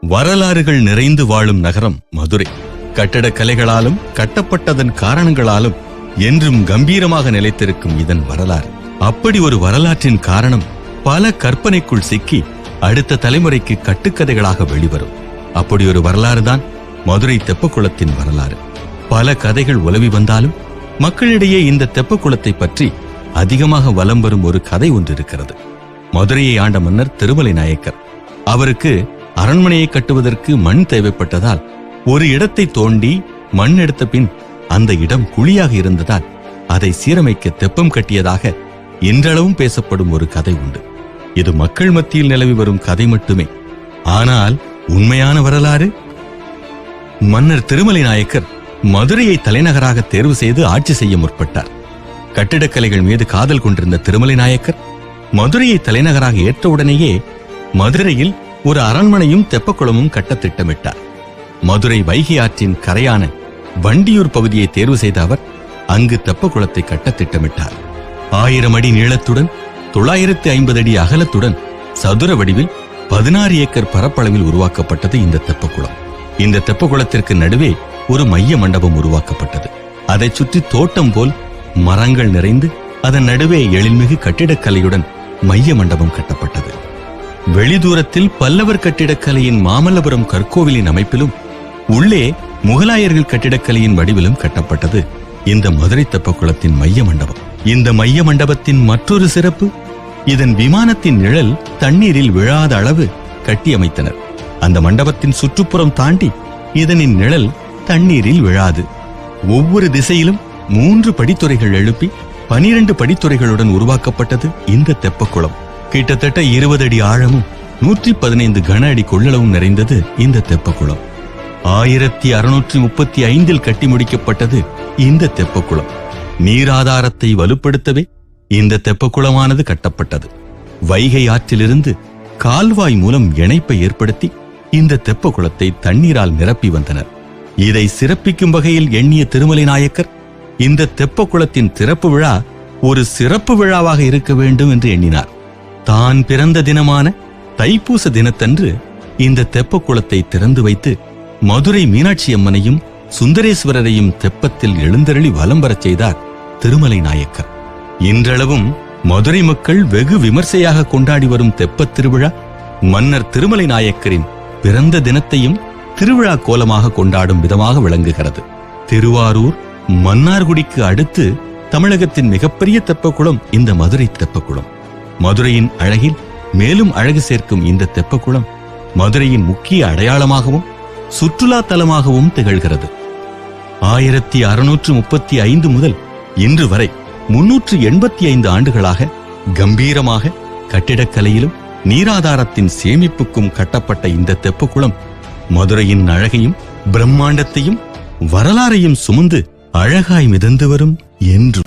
வரலாறுகள் நிறைந்து வாழும் நகரம் மதுரை. கட்டடக் கலைகளாலும் கட்டப்பட்டதன் காரணங்களாலும் என்றும் கம்பீரமாக நிலைத்திருக்கும் இதன் வரலாறு. அப்படி ஒரு வரலாற்றின் காரணம் பல கற்பனைக்குள் சிக்கி அடுத்த தலைமுறைக்கு கட்டுக்கதைகளாக வெளிவரும். அப்படி ஒரு வரலாறுதான் மதுரை தெப்பக்குளத்தின் வரலாறு. பல கதைகள் உலவி வந்தாலும் மக்களிடையே இந்த தெப்பக்குளத்தை பற்றி அதிகமாக வலம் வரும் ஒரு கதை ஒன்று இருக்கிறது. மதுரையை ஆண்ட மன்னர் திருமலை நாயக்கர். அவருக்கு அரண்மனையை கட்டுவதற்கு மண் தேவைப்பட்டதால் ஒரு இடத்தை தோண்டி மண் எடுத்த பின் அந்த இடம் குழியாக இருந்ததால் அதை சீரமைக்க தெப்பம் கட்டியதாக இன்றளவும் பேசப்படும் ஒரு கதை உண்டு. இது மக்கள் மத்தியில் நிலவி வரும் கதை மட்டுமே. ஆனால் உண்மையான வரலாறு? மன்னர் திருமலை நாயக்கர் மதுரையை தலைநகராக தேர்வு செய்து ஆட்சி செய்ய முற்பட்டார். கட்டிடக்கலைகள் மீது காதல் கொண்டிருந்த திருமலை நாயக்கர் மதுரையை தலைநகராக ஏற்றவுடனேயே மதுரையில் ஒரு அரண்மனையும் தெப்பக்குளமும் கட்ட திட்டமிட்டார். மதுரை வைகை ஆற்றின் கரையான வண்டியூர் பகுதியை தேர்வு செய்த அவர் அங்கு தெப்பக்குளத்தை கட்ட திட்டமிட்டார். ஆயிரம் அடி நீளத்துடன் தொள்ளாயிரத்து ஐம்பது அடி அகலத்துடன் சதுர வடிவில் பதினாறு ஏக்கர் பரப்பளவில் உருவாக்கப்பட்டது இந்த தெப்பக்குளம். இந்த தெப்பக்குளத்திற்கு நடுவே ஒரு மைய மண்டபம் உருவாக்கப்பட்டது. அதை சுற்றி தோட்டம் போல் மரங்கள் நிறைந்து அதன் நடுவே எழில்மிகு கட்டிடக்கலையுடன் மைய மண்டபம் கட்டப்பட்டது. வெளிதூரத்தில் பல்லவர் கட்டிடக்கலையின் மாமல்லபுரம் கற்கோவிலின் அமைப்பிலும் உள்ளே முகலாயர்கள் கட்டிடக்கலையின் வடிவிலும் கட்டப்பட்டது இந்த மதுரை தெப்பக்குளத்தின் மைய மண்டபம். இந்த மைய மண்டபத்தின் மற்றொரு சிறப்பு இதன் விமானத்தின் நிழல் தண்ணீரில் விழாத அளவு கட்டியமைத்தனர். அந்த மண்டபத்தின் சுற்றுப்புறம் தாண்டி இதனின் நிழல் தண்ணீரில் விழாது. ஒவ்வொரு திசையிலும் மூன்று படித்துறைகள் எழுப்பி பனிரெண்டு படித்துறைகளுடன் உருவாக்கப்பட்டது இந்த தெப்பக்குளம். கிட்டத்தட்ட இருபது அடி ஆழமும் நூற்றி பதினைந்து கன அடி கொள்ளளவும் நிறைந்தது இந்த தெப்பக்குளம். ஆயிரத்தி அறுநூற்றி முப்பத்தி ஐந்தில் கட்டி முடிக்கப்பட்டது இந்த தெப்பக்குளம். நீராதாரத்தை வலுப்படுத்தவே இந்த தெப்பக்குளமானது கட்டப்பட்டது. வைகை ஆற்றிலிருந்து கால்வாய் மூலம் இணைப்பை ஏற்படுத்தி இந்த தெப்பக்குளத்தை தண்ணீரால் நிரப்பி வந்தனர். இதை சிறப்பிக்கும் வகையில் எண்ணிய திருமலை நாயக்கர் இந்த தெப்பக்குளத்தின் திறப்பு விழா ஒரு சிறப்பு விழாவாக இருக்க வேண்டும் என்று எண்ணினார். தான் பிறந்த தினமான தைப்பூச தினத்தன்று இந்த தெப்ப குளத்தை திறந்து வைத்து மதுரை மீனாட்சி அம்மனையும் சுந்தரேஸ்வரரையும் தெப்பத்தில் எழுந்தருளி வலம் வரச் செய்தார் திருமலை நாயக்கர். இன்றளவும் மதுரை மக்கள் வெகு விமர்சையாக கொண்டாடி வரும் தெப்பத் திருவிழா மன்னர் திருமலை நாயக்கரின் பிறந்த தினத்தையும் திருவிழா கோலமாக கொண்டாடும் விதமாக விளங்குகிறது. திருவாரூர் மன்னார்குடிக்கு அடுத்து தமிழகத்தின் மிகப்பெரிய தெப்பக்குளம் இந்த மதுரை தெப்பக்குளம். மதுரையின் அழகில் மேலும் அழகு சேர்க்கும் இந்த தெப்பக்குளம் மதுரையின் முக்கிய அடையாளமாகவும் சுற்றுலா தலமாகவும் திகழ்கிறது. ஆயிரத்தி அறுநூற்று முப்பத்தி ஐந்து முதல் இன்று வரை முன்னூற்று எண்பத்தி ஐந்து ஆண்டுகளாக கம்பீரமாக கட்டிடக்கலையிலும் நீராதாரத்தின் சேமிப்புக்கும் கட்டப்பட்ட இந்த தெப்பக்குளம் மதுரையின் அழகையும் பிரம்மாண்டத்தையும் வரலாறையும் சுமந்து அழகாய் மிதந்து வரும் என்று